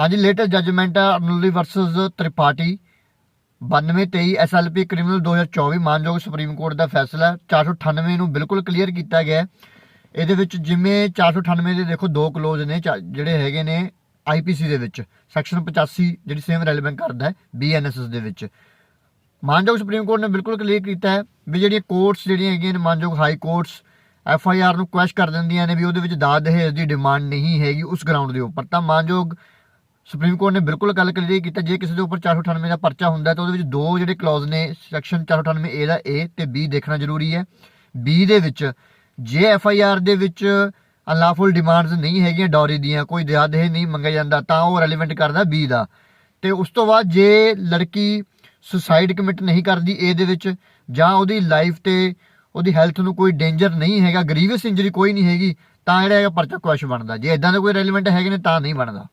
ਹਾਂਜੀ latest judgment ਹੈ ਅਰਨੁਲੀ ਵਰਸਸ ਤ੍ਰਿਪਾਠੀ। 9223 ਐਸਐਲਪੀ ਕ੍ਰਿਮੀਨਲ 2024 ਮਾਨਯੋਗ ਸੁਪਰੀਮ ਕੋਰਟ ਦਾ ਫੈਸਲਾ ਹੈ। 498 ਨੂੰ ਬਿਲਕੁਲ ਕਲੀਅਰ ਕੀਤਾ ਗਿਆ ਇਹਦੇ ਵਿੱਚ ਜਿਵੇਂ 498 ਦੇ ਦੇਖੋ ਦੋ ਕਲੋਜ਼ ਨੇ, ਚਾ- ਜਿਹੜੇ ਹੈਗੇ ਨੇ ਆਈਪੀਸੀ ਦੇ ਵਿੱਚ। ਸੈਕਸ਼ਨ 85 ਜਿਹੜੀ ਸੇਮ ਰੈਲੇਵੈਂਟ ਕਰਦਾ ਹੈ ਬੀਐਨਐਸਐਸ ਦੇ ਵਿੱਚ। ਮਾਨਯੋਗ ਸੁਪਰੀਮ ਕੋਰਟ ਨੇ ਬਿਲਕੁਲ ਕਲੀਅਰ ਕੀਤਾ ਹੈ ਵੀ ਜਿਹੜੀਆਂ ਕੋਰਟਸ ਜਿਹੜੀਆਂ ਹੈਗੀਆਂ ਨੇ, ਮਾਨਯੋਗ high courts F I R ਨੂੰ ਕੁਐਸ਼ ਕਰ ਦਿੰਦੀਆਂ ਨੇ ਵੀ ਉਹਦੇ ਵਿੱਚ ਦਾਦ ਦਹੇਜ ਦੀ ਡਿਮਾਂਡ ਨਹੀਂ ਹੈਗੀ ਉਸ ਗਰਾਊਂਡ ਦੇ ਉੱਪਰ। ਤਾਂ ਮਾਨਯੋਗ ਸੁਪਰੀਮ ਕੋਰਟ ਨੇ ਬਿਲਕੁਲ ਗੱਲ ਕਲੀਅਰ ਕੀਤਾ ਜੇ ਕਿਸੇ ਦੇ ਉੱਪਰ 498 ਦਾ ਪਰਚਾ ਹੁੰਦਾ ਤਾਂ ਉਹਦੇ ਵਿੱਚ ਦੋ ਜਿਹੜੇ ਕਲੌਜ਼ ਨੇ ਸੈਕਸ਼ਨ 498 ਏ ਦਾ ਏ ਤੇ ਬੀ ਦੇਖਣਾ ਜ਼ਰੂਰੀ ਹੈ। ਬੀ ਦੇ ਵਿੱਚ ਜੇ ਐਫ ਆਈ ਆਰ ਦੇ ਵਿੱਚ ਅਨਲਾਫੁਲ ਡਿਮਾਂਡਸ ਨਹੀਂ ਹੈਗੀਆਂ ਡੌਰੀ ਦੀਆਂ, ਕੋਈ ਦਿਆ ਦਹੇਜ ਨਹੀਂ ਮੰਗਿਆ ਜਾਂਦਾ, ਤਾਂ ਉਹ ਰੈਲੇਵੈਂਟ ਕਰਦਾ ਬੀ ਦਾ। ਤੇ ਉਸ ਤੋਂ ਬਾਅਦ ਜੇ ਲੜਕੀ ਸੁਸਾਈਡ ਕਮਿਟ ਨਹੀਂ ਕਰਦੀ ਏ ਦੇ ਵਿੱਚ, ਜਾਂ ਉਹਦੀ ਲਾਈਫ ਤੇ ਉਹਦੀ ਹੈਲਥ ਨੂੰ ਕੋਈ ਡੇਂਜਰ ਨਹੀਂ ਹੈਗਾ ਗਰੀਵਸ ਇੰਜਰੀ ਕੋਈ ਨਹੀਂ ਹੈਗੀ, ਤਾਂ ਜਿਹੜਾ ਹੈਗਾ ਪਰਚਾ ਕੁਐਸ਼ ਬਣਦਾ। ਜੇ ਇਦਾਂ ਦਾ ਕੋਈ ਰੈਲੇਵੈਂਟ ਹੈਗੇ ਨੇ, ਤਾਂ ਨਹੀਂ ਬਣਦਾ।